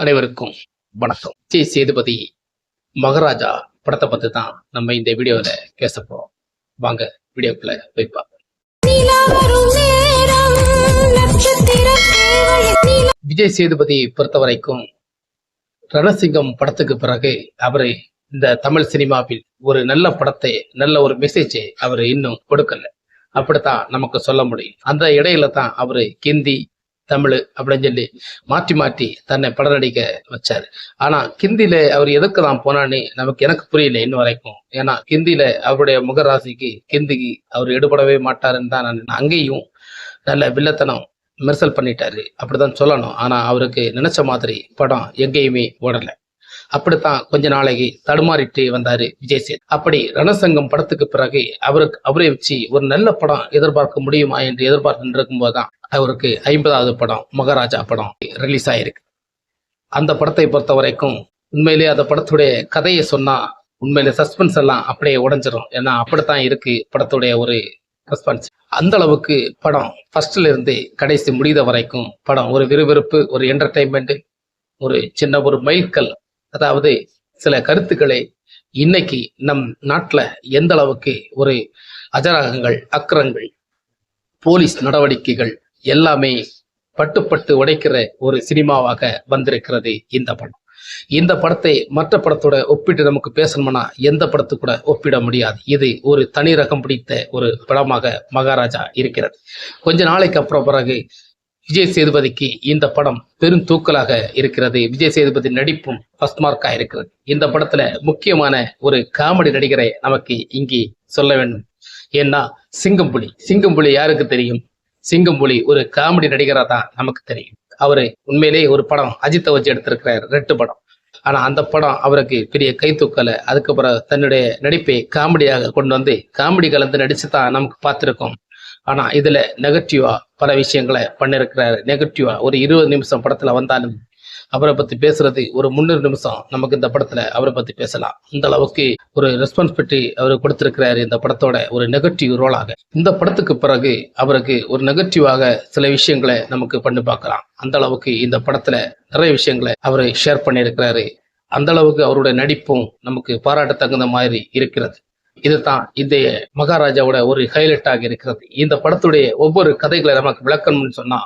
அனைவருக்கும் வணக்கம். ஜி. சேதுபதி மகாராஜா படத்தை பத்தி தான் நம்ம இந்த வீடியோல பேச போறோம் வாங்க வீடியோக்குள்ள போய் பார்ப்போம். விஜய் சேதுபதி பொறுத்த வரைக்கும் ரணசிங்கம் படத்துக்கு பிறகு அவர் இந்த தமிழ் சினிமாவில் ஒரு நல்ல படத்தை நல்ல ஒரு மெசேஜை அவர் இன்னும் கொடுக்கல. அப்படித்தான் நமக்கு சொல்ல முடியும். அந்த இடையில தான் அவரு ஹிந்தி தமிழ் அப்படின்னு சொல்லி மாற்றி மாற்றி தன்னை படம் நடிக்க வச்சார். ஆனா ஹிந்தியில அவர் எதுக்கு தான் போனான்னு நமக்கு எனக்கு புரியல இன்னும் வரைக்கும். ஏன்னா ஹிந்தியில அவருடைய முகராசிக்கு ஹிந்திக்கு அவர் எடுபடவே மாட்டாருன்னு தான் நான் அங்கேயும் நல்ல வில்லத்தனம் மெர்சல் பண்ணிட்டாரு. அப்படிதான் சொல்லணும். ஆனா அவருக்கு நினைச்ச மாதிரி படம் எங்கேயுமே ஓடலை. அப்படித்தான் கொஞ்ச நாளைக்கு தடுமாறிட்டு வந்தாரு விஜய் சேத் அப்படி ரணசங்கம் படத்துக்கு பிறகு அவருக்கு அவரை வச்சு ஒரு நல்ல படம் எதிர்பார்க்க முடியுமா என்று எதிர்பார்த்து இருக்கும்போது அவருக்கு ஐம்பதாவது படம் மகாராஜா படம் ரிலீஸ் ஆயிருக்கு. அந்த படத்தை பொறுத்த வரைக்கும் உண்மையிலேயே அந்த படத்துடைய கதையை சொன்னா உண்மையில சஸ்பென்ஸ் எல்லாம் அப்படியே உடஞ்சிடும் ஏன்னா அப்படித்தான் இருக்கு படத்துடைய ஒரு சஸ்பென்ஸ் அந்த அளவுக்கு படம் ஃபர்ஸ்ட்ல இருந்து கடைசி முடிந்த வரைக்கும் படம் ஒரு விறுவிறுப்பு ஒரு என்டர்டைன்மெண்ட் ஒரு சின்ன ஒரு மைல்கல் அதாவது சில கருத்துக்களை இன்னைக்கு நம் நாட்டுல எந்த அளவுக்கு ஒரு அஜராகங்கள் அக்கரங்கள் போலீஸ் நடவடிக்கைகள் எல்லாமே பட்டு பட்டு உடைக்கிற ஒரு சினிமாவாக வந்திருக்கிறது இந்த படம். இந்த படத்தை மற்ற படத்தோட ஒப்பிட்டு நமக்கு பேசணும்னா எந்த படத்து கூட ஒப்பிட முடியாது. இது ஒரு தனி ரகம் பிடித்த ஒரு படமாக மகாராஜா இருக்கிறது கொஞ்ச நாளைக்கு அப்புறம் பிறகு விஜய் சேதுபதிக்கு இந்த படம் பெரும் தூக்கலாக இருக்கிறது. விஜய் சேதுபதி நடிப்பும் ஃபர்ஸ்ட் மார்க்கா இருக்கிறது. இந்த படத்துல முக்கியமான ஒரு காமெடி நடிகரை நமக்கு இங்கே சொல்ல வேண்டும். ஏன்னா சிங்கம்புலி. சிங்கம்புலி யாருக்கு தெரியும்? சிங்கம்புலி ஒரு காமெடி நடிகரா தான் நமக்கு தெரியும். அவரு உண்மையிலேயே ஒரு படம் அஜித்தை வச்சு எடுத்திருக்கிறார் ரெட்டு படம். ஆனா அந்த படம் அவருக்கு பெரிய கை தூக்கல. அதுக்கப்புறம் தன்னுடைய நடிப்பை காமெடியாக கொண்டு வந்து காமெடி கலந்து நடிச்சு தான் நமக்கு பார்த்திருக்கோம். ஆனால் இதில் நெகட்டிவாக பல விஷயங்களை பண்ணியிருக்கிறாரு நெகட்டிவாக ஒரு இருபது நிமிஷம் படத்தில் வந்தாலும் அவரை பற்றி பேசுறது ஒரு முந்நூறு நிமிஷம் நமக்கு இந்த படத்தில் அவரை பற்றி பேசலாம். இந்த அளவுக்கு ஒரு ரெஸ்பான்சிபிலிட்டி அவர் கொடுத்திருக்கிறாரு இந்த படத்தோட ஒரு நெகட்டிவ் ரோலாக இந்த படத்துக்கு பிறகு அவருக்கு ஒரு நெகட்டிவாக சில விஷயங்களை நமக்கு பண்ணி பார்க்கலாம். அந்த அளவுக்கு இந்த படத்தில் நிறைய விஷயங்களை அவர் ஷேர் பண்ணியிருக்கிறாரு. அந்த அளவுக்கு அவருடைய நடிப்பும் நமக்கு பாராட்ட தகுந்த மாதிரி இருக்கிறது. இதுதான் இந்த மகாராஜாவோட ஒரு ஹைலைட்டாக இருக்கிறது. இந்த படத்துடைய ஒவ்வொரு கதைகளை நமக்கு விளக்கணும்னு சொன்னா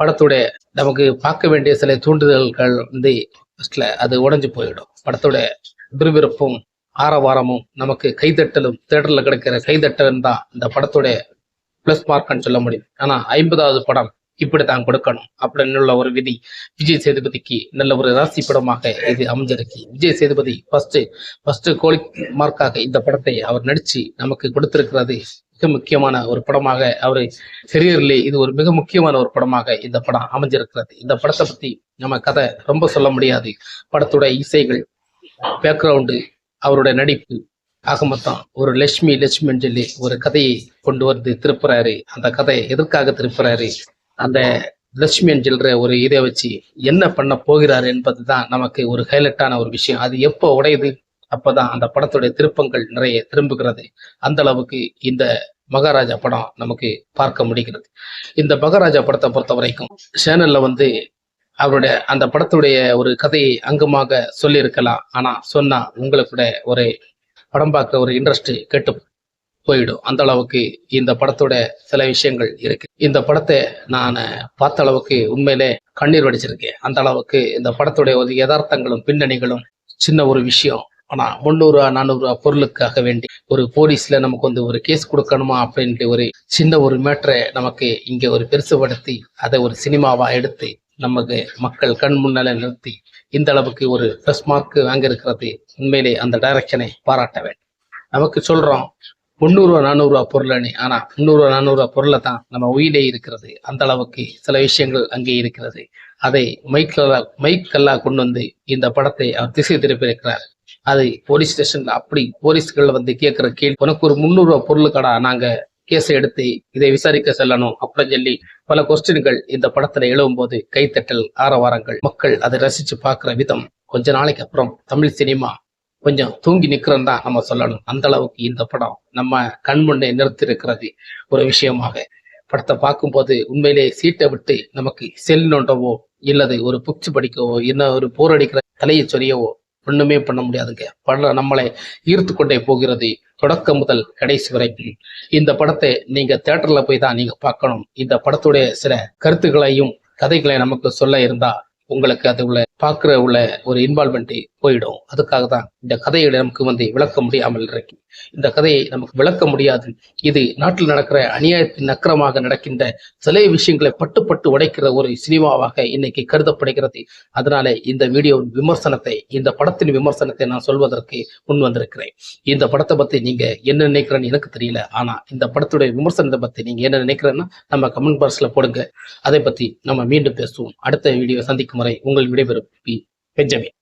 படத்துடைய நமக்கு பார்க்க வேண்டிய சில தூண்டுதல்கள் வந்து ஃபர்ஸ்ட்ல அது உடைஞ்சு போயிடும். படத்துடைய விறுவிறுப்பும் ஆரவாரமும் நமக்கு கைதட்டலும் தேட்டரில் கிடைக்கிற கைதட்டலும் தான் இந்த படத்துடைய ப்ளஸ் மார்க்னு சொல்ல முடியும். ஆனா ஐம்பதாவது படம் இப்படித்தான் கொடுக்கணும். அப்படின்னு உள்ள ஒரு விதி. விஜய் சேதுபதிக்கு நல்ல ஒரு ராசி படமாக இது அமைஞ்சிருக்கு. விஜய் சேதுபதி ஃபர்ஸ்ட் ஃபர்ஸ்ட் கோலி மார்க்காக இந்த படத்தை அவர் நடிச்சு நமக்கு கொடுத்திருக்கிறது மிக முக்கியமான ஒரு படமாக அவர் கெரியர்லே இது ஒரு மிக முக்கியமான ஒரு படமாக இந்த படம் அமைஞ்சிருக்கிறது. இந்த படத்தை பத்தி நம்ம கதை ரொம்ப சொல்ல முடியாது. படத்துடைய இசைகள் பேக்ரவுண்டு அவருடைய நடிப்பு ஆக மொத்தம் ஒரு லட்சுமி லட்சுமின்னு சொல்லி ஒரு கதையை கொண்டு வந்து திருப்புறாரு. அந்த கதையை எதற்காக திருப்புறாரு? அந்த லட்சுமி சொல்ற ஒரு இதை வச்சு என்ன பண்ண போகிறார் என்பது தான் நமக்கு ஒரு ஹைலைட்டான ஒரு விஷயம். அது எப்போ உடையுது? அப்பதான் அந்த படத்துடைய திருப்பங்கள் நிறைய திரும்புகிறது. அந்த அளவுக்கு இந்த மகாராஜா படம் நமக்கு பார்க்க முடிகிறது. இந்த மகாராஜா படத்தை பொறுத்த வரைக்கும் சேனல்ல வந்து அவருடைய அந்த படத்துடைய ஒரு கதையை அங்கமாக சொல்லியிருக்கலாம். ஆனா சொன்னா உங்களுக்கு ஒரு படம் பார்க்க ஒரு இன்ட்ரெஸ்ட் கெட்டும் போயிடும். அந்த அளவுக்கு இந்த படத்தோட சில விஷயங்கள் இருக்கு. இந்த படத்தை நான் பார்த்த அளவுக்கு உண்மையிலே கண்ணீர் வடிச்சிருக்கேன். அந்த அளவுக்கு இந்த படத்துடைய ஒரு யதார்த்தங்களும் பின்னணிகளும் சின்ன ஒரு விஷயம். ஆனா முந்நூறு ரூபா நானூறு ரூபா பொருளுக்காக வேண்டி ஒரு போலீஸ்ல நமக்கு வந்து ஒரு கேஸ் கொடுக்கணுமா அப்படின்ட்டு ஒரு சின்ன ஒரு மேட்டரை நமக்கு இங்க ஒரு பெருசுபடுத்தி அதை ஒரு சினிமாவா எடுத்து நமக்கு மக்கள் கண் முன்னால நிறுத்தி இந்த அளவுக்கு ஒரு ப்ளஸ் மார்க் வாங்கியிருக்கிறது. உண்மையிலே அந்த டைரக்ஷனை பாராட்ட வேண்டும். நமக்கு சொல்றோம் முந்நூறுவா நானூறுரூவா அணி. ஆனா முந்நூறுவா நானூறுரூவா பொருளை தான் நம்ம உயிரே இருக்கிறது. அந்த அளவுக்கு சில விஷயங்கள் அங்கே இருக்கிறது. அதை மைக்கல்லா மைக்கல்லா கொண்டு வந்து இந்த படத்தை அவர் திசை திருப்பியிருக்கிறார். அது போலீஸ் ஸ்டேஷன்ல அப்படி போலீஸ்கள் வந்து கேட்கிற கேள்வி உனக்கு ஒரு முந்நூறுரூவா பொருளுக்கடா நாங்க கேஸை எடுத்து இதை விசாரிக்க செல்லணும்? அப்படின்னு சொல்லி பல கொஸ்டின்கள் இந்த படத்துல எழுவும் போது கைத்தட்டல் ஆரவாரங்கள். மக்கள் அதை ரசிச்சு பார்க்கிற விதம் கொஞ்ச நாளைக்கு அப்புறம் தமிழ் சினிமா கொஞ்சம் தூங்கி நிற்கிறோம் தான் நம்ம சொல்லணும். அந்த அளவுக்கு இந்த படம் நம்ம கண் முன்னே நிறுத்திருக்கிறது ஒரு விஷயமாக. படத்தை பார்க்கும்போது உண்மையிலே சீட்டை விட்டு நமக்கு செல் நோண்டவோ இல்லது ஒரு புக்ஸ் படிக்கவோ என்ன ஒரு போர் அடிக்கிற தலையை சொரியவோ ஒண்ணுமே பண்ண முடியாதுங்க. படம் நம்மளை ஈர்த்து கொண்டே போகிறது தொடக்கம் முதல் கடைசி வரைக்கும். இந்த படத்தை நீங்க தேட்டர்ல போய் தான் நீங்க பார்க்கணும். இந்த படத்துடைய சில கருத்துக்களையும் கதைகளை நமக்கு சொல்ல இருந்தா உங்களுக்கு அது உள்ள பார்க்குற உள்ள ஒரு இன்வால்மெண்ட் போயிடும். அதுக்காக தான் இந்த கதையை நமக்கு வந்து விளக்க முடியாமல் இருக்கு. இந்த கதையை நமக்கு விளக்க முடியாது. இது நாட்டில் நடக்கிற அநியாயத்தின் அக்கிரமாக நடக்கின்ற சில விஷயங்களை பட்டு பட்டு உடைக்கிற ஒரு சினிமாவாக இன்னைக்கு கருதப்படுகிறது. அதனால இந்த வீடியோவின் விமர்சனத்தை இந்த படத்தின் விமர்சனத்தை நான் சொல்வதற்கு முன் வந்திருக்கிறேன். இந்த படத்தை பத்தி நீங்க என்ன நினைக்கிறேன்னு எனக்கு தெரியல. ஆனா இந்த படத்துடைய விமர்சனத்தை பத்தி நீங்க என்ன நினைக்கிறேன்னா நம்ம கமெண்ட் பாக்ஸ்ல போடுங்க. அதை பத்தி நம்ம மீண்டும் பேசுவோம். அடுத்த வீடியோ சந்திக்கும் வரை உங்கள் விடைபெறும். P Benjamin